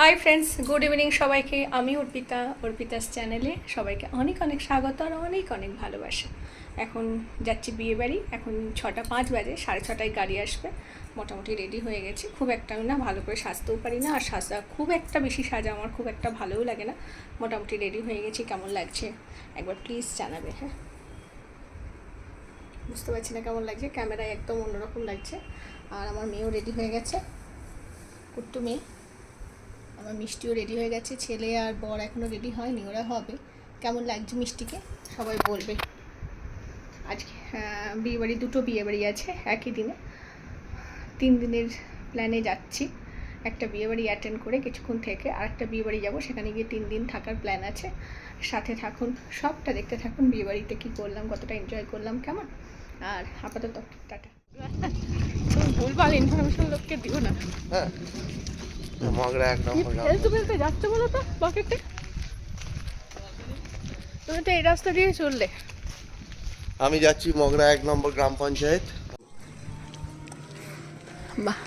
Hi friends good evening সবাইকে। আমি অর্পিতা, অর্পিতাস চ্যানেলে সবাইকে অনেক অনেক স্বাগত আর অনেক অনেক ভালোবাসা। এখন যাচ্ছি বিয়ে বাড়ি, এখন ছটা পাঁচ বাজে, সাড়ে ছটায় গাড়ি আসবে, মোটামুটি রেডি হয়ে গেছি। খুব একটা আমি না ভালো করে সাজতেও পারি না, আর সাজা খুব একটা বেশি সাজা আমার খুব একটা ভালোও লাগে না। মোটামুটি রেডি হয়ে গেছি, কেমন লাগছে একবার প্লিজ জানাবে হ্যাঁ? বুঝতে পারছি না কেমন লাগছে ক্যামেরায় একদম অন্যরকম লাগছে, আর আমার মেয়েও রেডি হয়ে গেছে। কুট্টু মেয়ে। আমার মিষ্টিও রেডি হয়ে গেছে ছেলে আর বর এখনও রেডি হয়নি ওরা হবে। কেমন লাগছে মিষ্টিকে? সবাই বলবে। আজকে হ্যাঁ, বিয়েবাড়ি দুটো বিয়েবাড়ি আছে একই দিনে। তিন দিনের প্ল্যানে যাচ্ছি। একটা বিয়েবাড়ি অ্যাটেন্ড করে কিছুক্ষণ থেকে আর একটা বিয়েবাড়ি যাব সেখানে গিয়ে তিন দিন থাকার প্ল্যান আছে। সাথে থাকুন সবটা দেখতে থাকুন বিয়েবাড়িতে কী করলাম কতটা এনজয় করলাম কেমন? আর আপাতত টাটা। তুমি ভুলভাল ইনফরমেশন লোককে দিও না। হ্যাঁ। মগরা এক নম্বর তুমি ফেলতে ফেলতে যাচ্ছে বলো তো পকেটে তুমি তো এই রাস্তা দিয়ে চললে। আমি যাচ্ছি মগরা এক নম্বর গ্রাম পঞ্চায়েত। বাহ।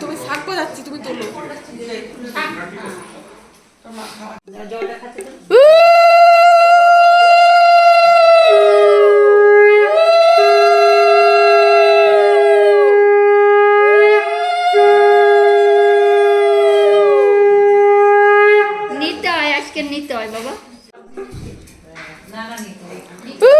তুমি সাক্ষ্য যাচ্ছি তুমি তোলো। নিতে হয় আজকে নিতে হয় বাবা চলে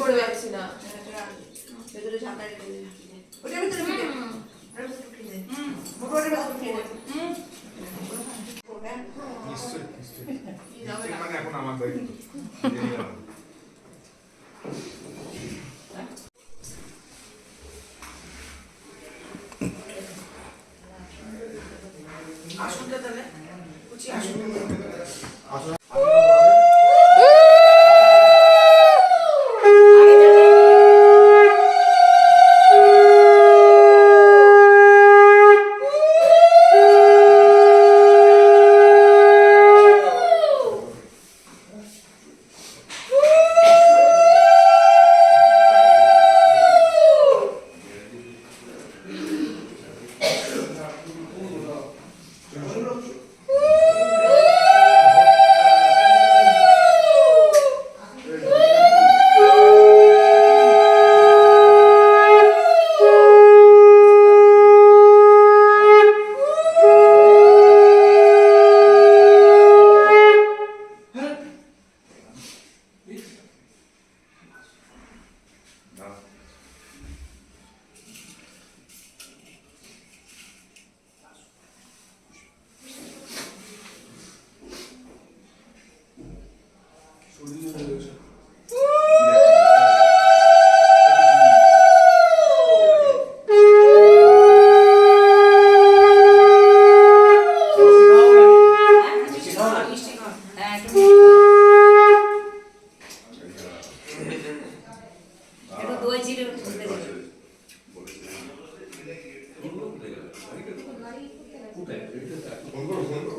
করে যাচ্ছি না।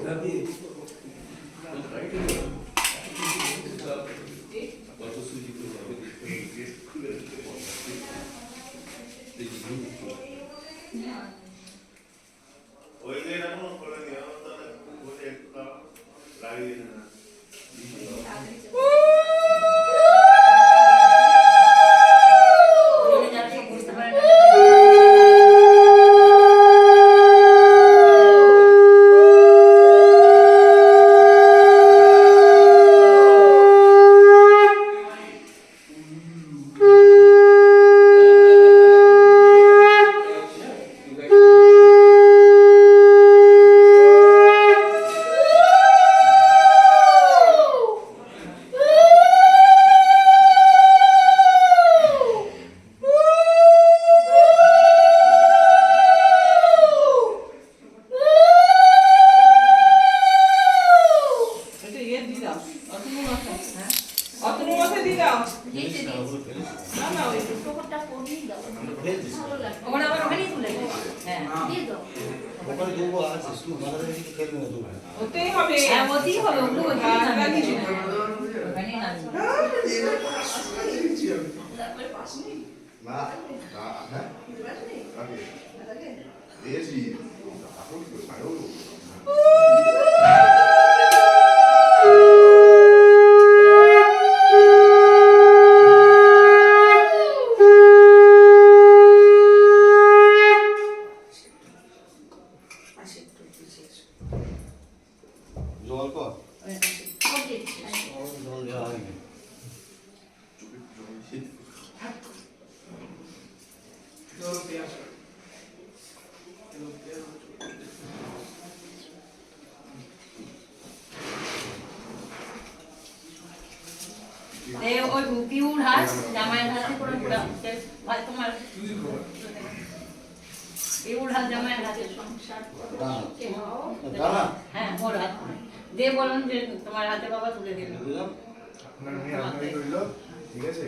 ও ওখানে দেবো আছে মাথাটা দিকে খেলবে দেবো হতেই হবে। হ্যাঁ ওতেই হবে ওগুলো হ্যাঁ, দেবে। না। না দিয়েছি এখন তো ছাড়ো জল কর জল দেওয়া হয়নি এ ওই পিউর হাত জামাইয়ের হাতে করে পুরা ভাই তোমার পিউর হাত জামাইয়ের হাতে সংসার। হ্যাঁ ওর হাত দিয়ে বলুন যে তোমার হাতে বাবা তুলে দিল। ঠিক আছে?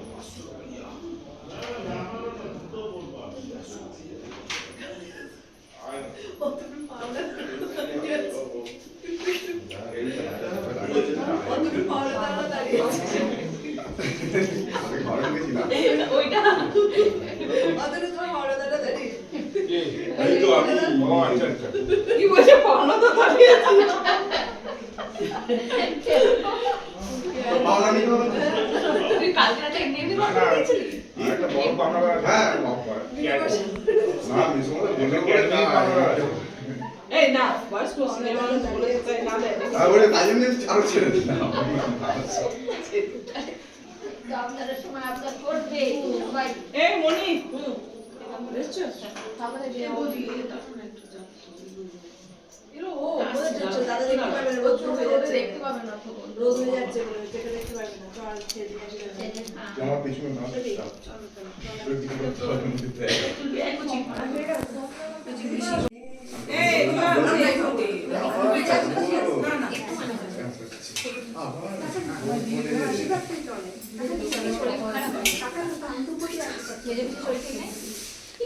কি বলছে? পাওনা তো দাঁড়িয়ে আছে পাওনা নিতে হবে তো? তুই কালকে রাতে এমনি এমনি না, কথা না, বলেছিলি একটা বড় পাওনা হ্যাঁ না মিস করে বলে করে না এই না বয়স তো মানুষ বলে না তাই জন্য আরও ছেড়ে দিলাম আপনাদের সময় আপনার করবে এই মনি দেখছ দেখতে পাবে না। তখন আমার পিছনে না এই না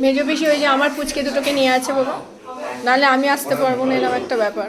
মেজ পিসি ওই যে আমার পুচকে দুটোকে নিয়ে আছে বাবা নাহলে আমি আসতে পারব না এরকম একটা ব্যাপার।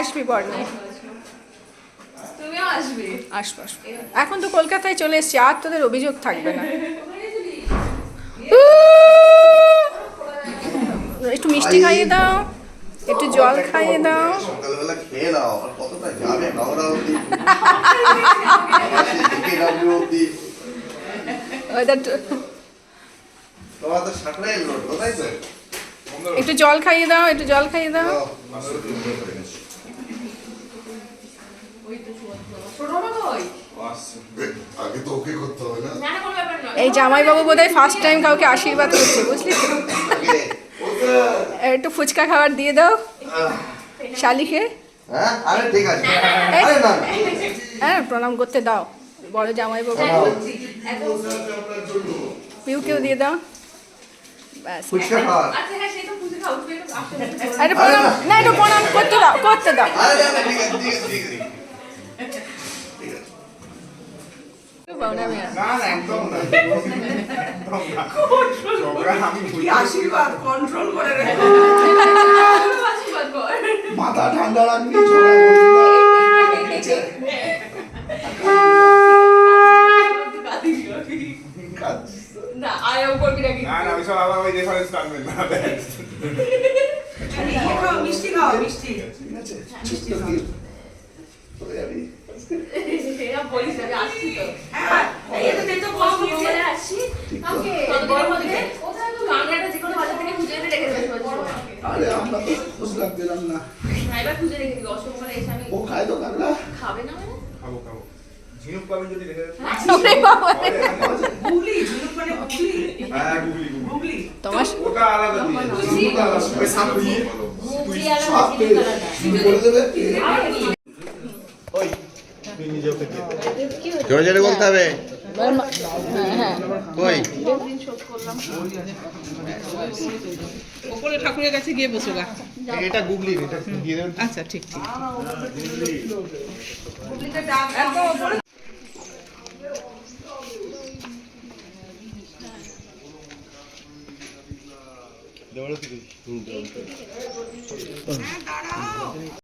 আসবি পরে তুমিও আসবে। আসব আসব। এখন তো কলকাতায় চলে এসছি আর তোদের অভিযোগ থাকবে না। একটু মিষ্টি খাইয়ে দাও একটু জল খাইয়ে দাও। সকালবেলা খেয়ে নাও আর কতটা যাবে হাওড়া অব্দি আবার সেই থেকে ডাব্লিউ অব্দি তোমার তো সাঁকড়াই লোড তাই তো? একটু জল খাইয়ে দাও একটু জল খাইয়ে দাও। এই জামাইবাবু বোধহয় ফার্স্ট টাইম কাউকে আশীর্বাদ করছে বুঝলি? একটু ফুচকা খাবার দিয়ে দাও। শালিকে হ্যাঁ? আরে ঠিক আছে। আরে না না। হ্যাঁ প্রণাম করতে দাও বড় জামাইবাবু। পিউকেও দিয়ে দাও। ব্যাস। আরে প্রণাম না একটু প্রণাম করতে দাও করতে দাও। আরে না না, ঠিক আছে ঠিক আছে ঠিক আছে প্রণামে না না একদম না একদম না ঝগড়া আমি বুঝি। আশীর্বাদ কন্ট্রোল করে রেখো আশীর্বাদ কর মাথা ঠান্ডা রাখবি ঝগড়া করবি না। কাঁদছিস তো। না আয়াও করবি নাকি না না ওইসব আবার ওই রেফারেন্স টানবেন না মিষ্টি খাও মিষ্টি ঠিক আছে চুপ তো কি? চলে যাবি। সেটা বলিস আমি আসছি তো এই তো তো বস নিয়ে আসছি ওকে বড় মধ্যে কোথায় তো কামড়াটা যে কোনো বাজার থেকে খুঁজে এনে রেখে দেবে আরে আমরা তো রাখতে দিলাম না। এবার খুঁজে রেখে দিবি অষ্টমবার এসে আমি ও খায় তো কাকড়া। খাবে না মানে? খাব খাব। ঝিনুক পাবেন যদি রেখে। গুগলি ঝিনুক মানে গুগলি। হ্যাঁ গুগলি গুগলি। গুগলি। তোমার ওটা আলাদা দিয়ে আলাদা। ওই সাপ দিয়ে। আলাদা জোরে জোরে বলতে হবে। হ্যাঁ ওপরে ঠাকুরের কাছে গিয়ে বসো গা। এটা গুগলি এটা দিয়ে দেবেন। আচ্ছা ঠিক ঠিক। হুম,